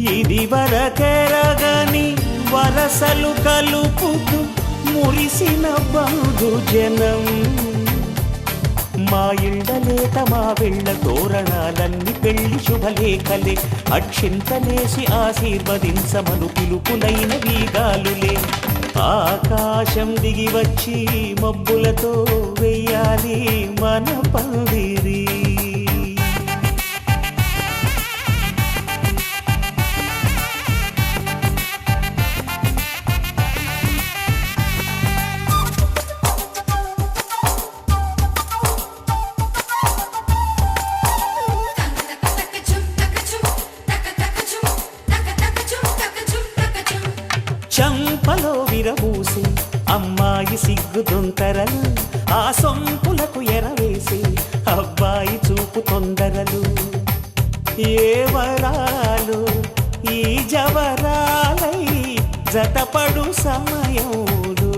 ఇది వరకెరగని వరసలు కలుపుతూ మురిసిన బంధు జనం. మా ఇళ్ళలేత మా వెళ్ళ తోరణాలన్నీ పెళ్ళి శుభలేఖలే అక్షింతలేసి ఆశీర్వదించమను పిలుపులైన వీగాలులే. ఆకాశం దిగి వచ్చి మబ్బులతో వెయ్యాలి మన పందిరి. చూపు ఏ వరాలు ఈ జవరాలై జతపడు సమయములు.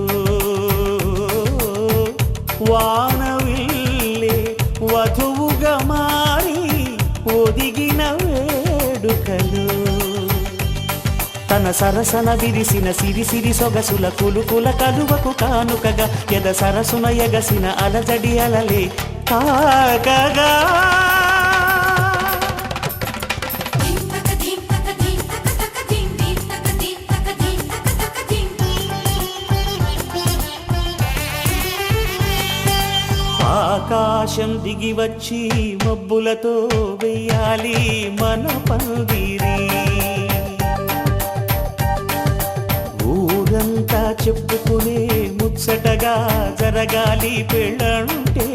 వానవిల్లి వధువుగా మారి ఒదిగిన వేడుకలు. తన సరసన విరిసిన సిరి సిరి సొగసుల కులుకుల కలువకు కానుకగా ఎద సరసున ఎగసిన అలజడి అలలే కాకగా. ఆకాశం దిగి వచ్చి మబ్బులతో వెయ్యాలి మన పందిరి ఊరంతా చెప్పుకునే ముచ్చటగా జరగాలి పెళ్ళంటే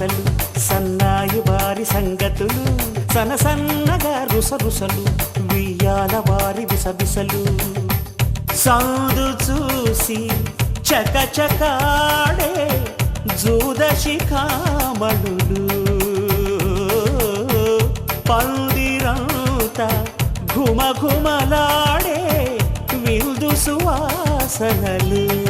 మరి సన్నాయి వారి సంగతులు సన సన్నగా రుసరుసలు వియ్యాల వారి విసవిసలు. సౌదు చూసి చకచకాడే చకాడే జూద శిఖామణులు ఘుమ ఘుమలాడే విందు సువాసనలు.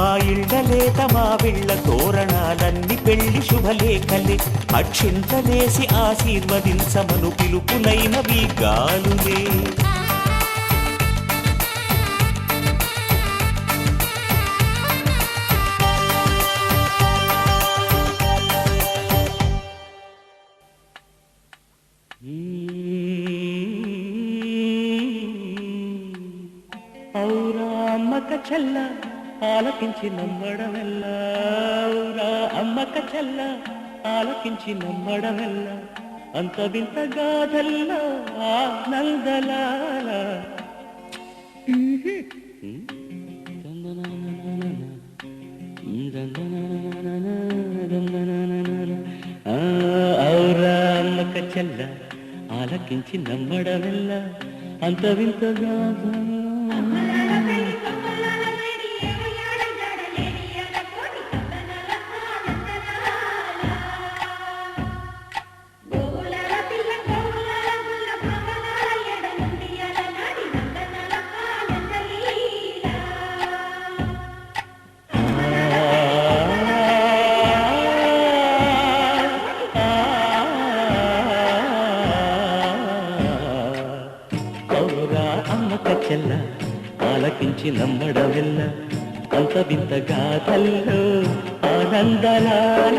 మా ఇళ్ళలేత మా విళ్ళ తోరణాలన్ని పెళ్ళి శుభలేఖలే అక్షింతలేసి ఆశీర్వదించమను పిలుపులైనవి గాలులే. అవురామ్మక చల్లా ఆలకించి నమ్మడమెల్లా? అమ్మక చెల్ల ఆలకించి నమ్మడమెల్ల? అంత వింత గాథల్ల ఆ, ఔరా అమ్మక చెల్ల ఆలకించి నమ్మడమెల్ల? అంత వింత గాథల్ల చెల్ల ఆలకించి నమ్మడమెల్ల అంత వింత గాథల్లో ఆనందలాల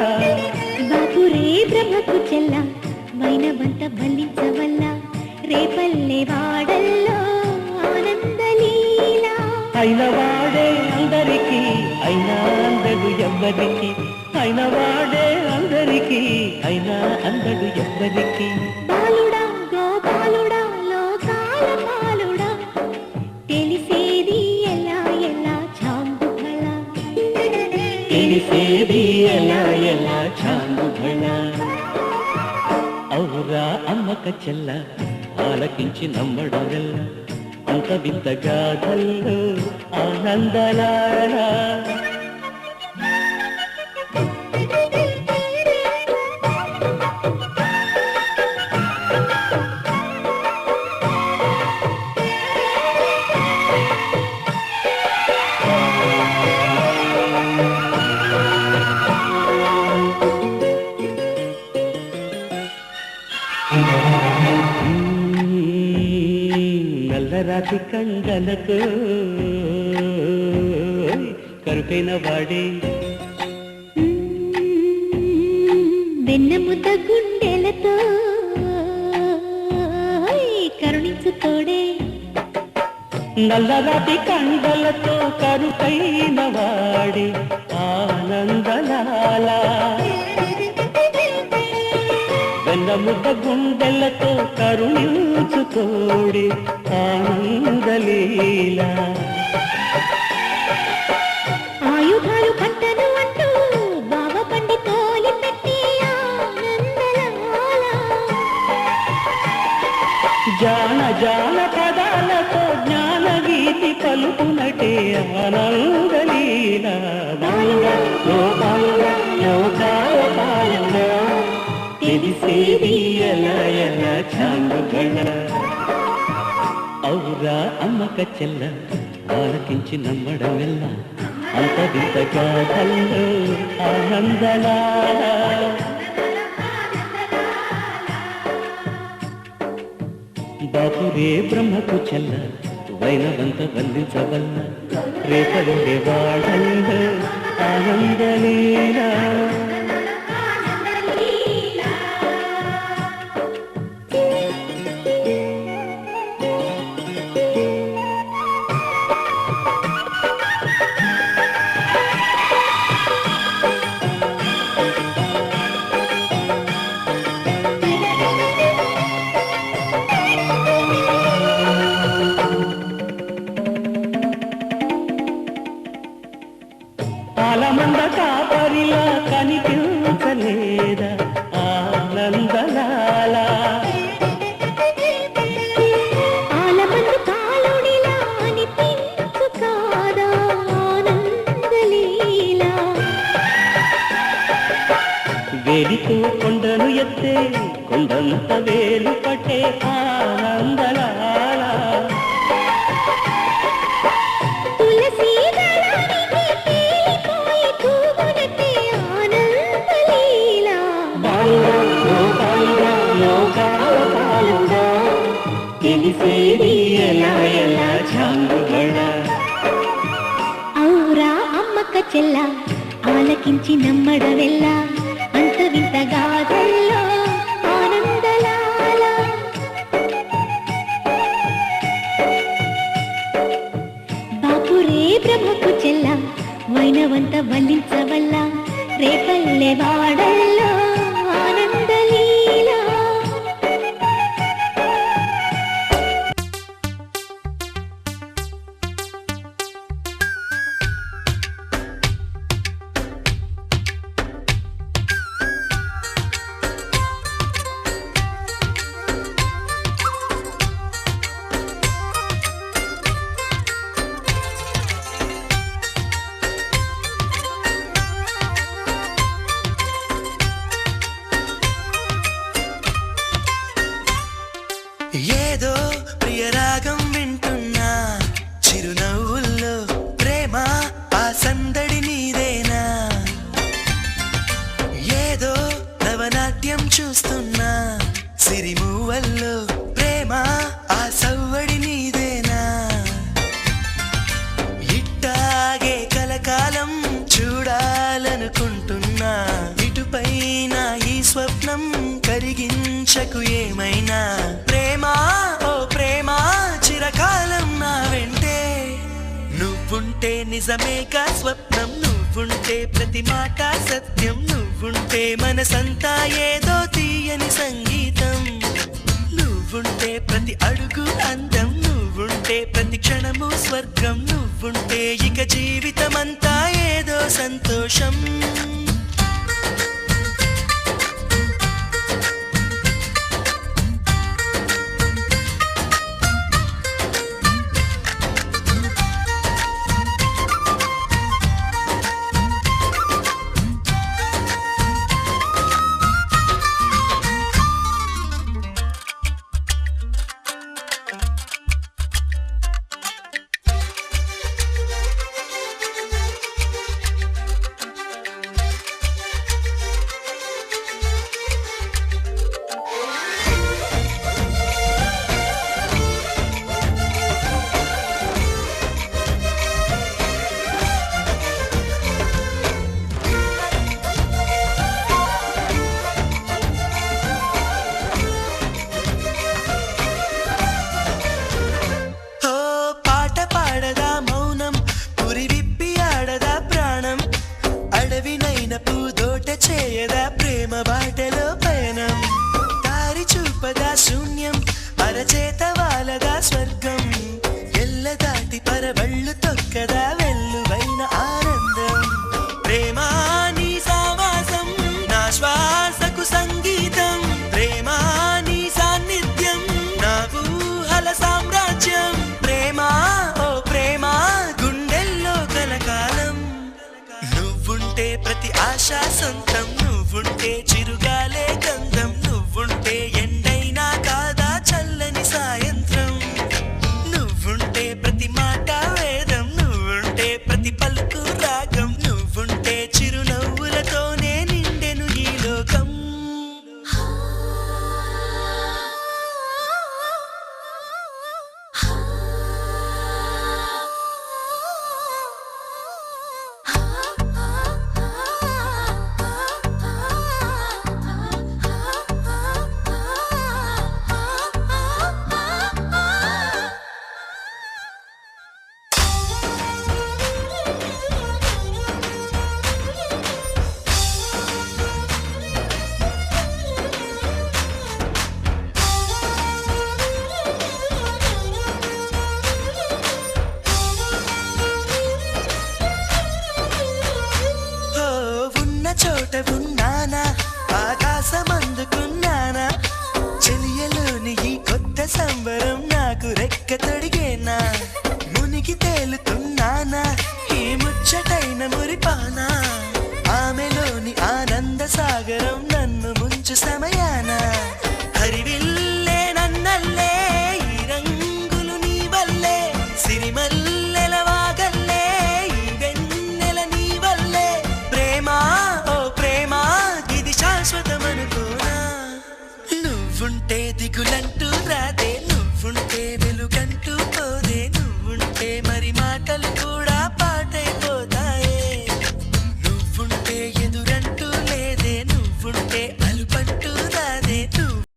బాపురే బ్రహ్మకు చెల్ల వైనవంత వల్లించవల్ల రేపల్లె వాడల్లో ఆనందలీలా. అయిన వాడే అందరికీ అయినా అందడు ఎవ్వరికి అయిన వాడే అందరికీ అయినా అందడు ఎవ్వరికి. బాలుడా తెలిసేది ఎలా ఎలా చాంగుబళ ఔరా అమ్మక చెల్ల ఆలకించి నమ్మడమెల్ల. అంత వింత గాథల్లో ఆనందలారా. నల్లరాతి కండలకు. కరుకైన వాడే. వెన్నముద్ద గుండెలతో కరుణించుతోడే. నల్లరాతి కండలతో కరుకైన వాడే. ఆనందలాల వెన్నముద్ద గుండెలతో కరుణించుతోడి ఆనందలీలా. ఆయుధాలు పట్టను అంటూ బావ పండి తోలి పెట్టి జాన జాన పదాలతో జ్ఞాన గీతి పలుకునటే ఆనందలీల. తెలిసేది ఎలా ఎలా చాంగుగళ ఔరా అమ్మక చెల్ల ఆలకించి నమ్మడమెల్ల. అంత వింత గాథల్లో ఆనందలాల బాపురే బ్రహ్మకు చెల్ల వైనవంత బంధించవల్ల రేపలుండే వాడల్ల ఆనందలీలా. కొండంత వేలు పట్టే ఆనందలాల. తెలిసేది ఎలా ఎలా ఔరా అమ్మక్క చెల్ల ఆలకించి నమ్మడవెల్ల రేపల్లె ఏదో ప్రియరాగం వింటున్నా. చిరునవ్వుల్లో ప్రేమ ఆ సందడి నీదేనా? ఏదో నవనాట్యం చూస్తున్నా. సిరిమూవల్లో ప్రేమ ఆ సవ్వడి నీదేనా? ఇట్టాగే కలకాలం చూడాలనుకుంటున్నా. ఇటుపైన ఈ స్వప్నం కరిగించకు ఏమైనా? ప్రేమ ఓ ప్రేమ చిరకాలం నా వెంటే. నువ్వుంటే నిజమేగా స్వప్నం నువ్వుంటే ప్రతి మాట సత్యం నువ్వుంటే మనసంతా ఏదో తీయని సంగీతం. నువ్వుంటే ప్రతి అడుగు అందం నువ్వుంటే ప్రతి క్షణము స్వర్గం నువ్వుంటే ఇక జీవితమంతా ఏదో సంతోషం. ఆశ సొంతం నువ్వుంటే